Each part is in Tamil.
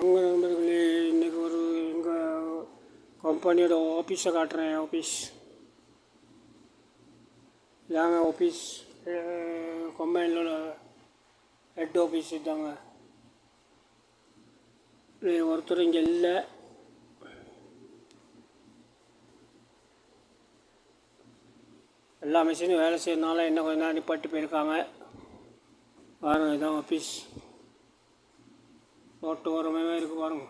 வாங்க நண்பர்களே இன்றைக்கி ஒரு எங்கள் கம்பெனியோட ஆஃபீஸை காட்டுறேன் ஆஃபீஸ் இதாங்க ஆஃபீஸ் கம்பெனியோட ஹெட் ஆஃபீஸ் இதாங்க. ஒருத்தர் இங்கே இல்லை. எல்லா மிஷினும் வேலை செய்யறதுனால என்ன கொஞ்ச நேரம் நிப்பாட்டி போயிருக்காங்க. பாருங்கள் இதான் ஆஃபீஸ் ரோட்டு ஓரமே இருக்கு பாருங்க.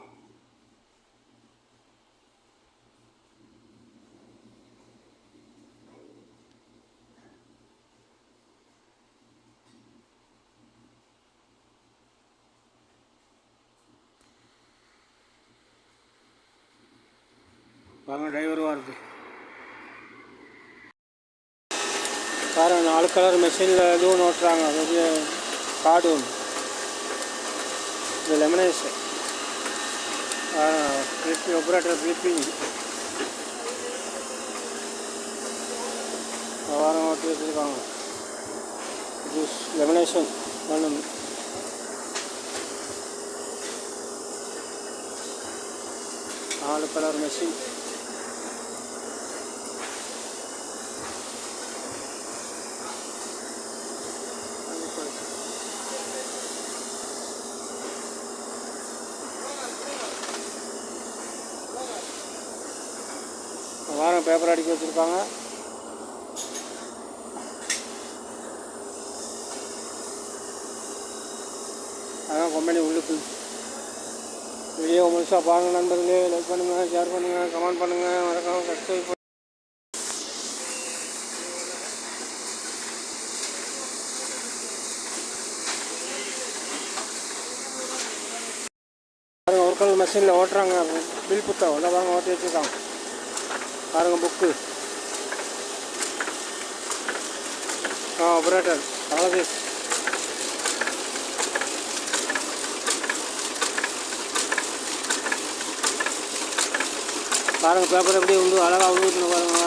வாங்க டிரைவர் வருது பாருங்க நாலு கலர் மெஷினில் எதுவும் ஓட்டுறாங்க பெரிய கார்டு ஒன்று இது லெமனேஸ் ஃப்ளிப்பிங் ஆப்ரேட்டர் ஃப்ளிப்பிங் வாரம் ஓட்டி வச்சுருக்காங்க ஜூஸ் லெமினேஷன் பண்ணும் நாலு கலர் மெஷின் வாரம் பேப்பர் அடிக்க வச்சுருப்பாங்க. அதான் கம்பெனி உள்ளுக்கு வீடியோ முழுசாக பாருங்கள் நண்பர்களே லைக் பண்ணுங்கள் ஷேர் பண்ணுங்கள் கமெண்ட் பண்ணுங்கள் மறக்காமல் சப்ஸ்கிரைப் பண்ணு. பாருங்க மெஷினில் ஓட்டுறாங்க. பில் புத்தகம் எல்லாம் பாருங்க ஓட்டி வச்சுருக்காங்க. பாருங்க புக்கு ஆ ஆப்ரேட்டர் பங்களாதேஷ் பாருங்க பேப்பர் எப்படி வந்து அழகாக உருவத்தில் பாருங்க.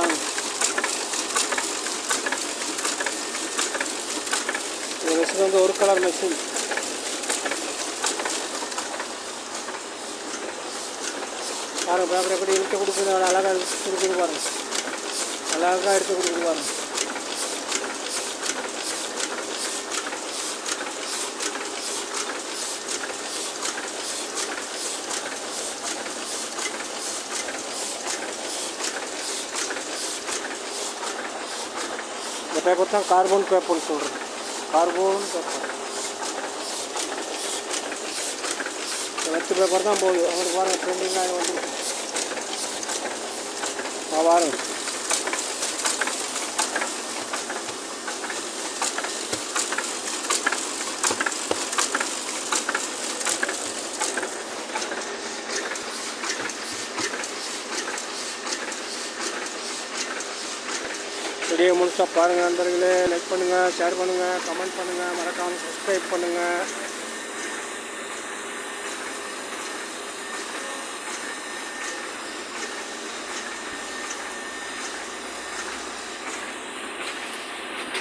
இந்த வந்து ஒரு கலர் மெஷின் பாருங்க பேப்பர் எப்படி இழுத்து கொடுக்குது அழகாக கொடுக்குது பாருங்க அழகாக எடுத்து கொடுக்குது பாருங்க இந்த பேப்பர் தான் கார்பன் பேப்பர்னு சொல்கிறேன் கார்பன் பேப்பர் வெத்து பேப்பர் தான் போகுது அவங்களுக்கு பாருங்க ட்ரெண்டிங்காக வந்து பாருங்க வீடியோ முழுசாக பாருங்கள் நண்பர்களே லைக் பண்ணுங்கள் ஷேர் பண்ணுங்கள் கமெண்ட் பண்ணுங்கள் மறக்காமல் சப்ஸ்கிரைப் பண்ணுங்கள்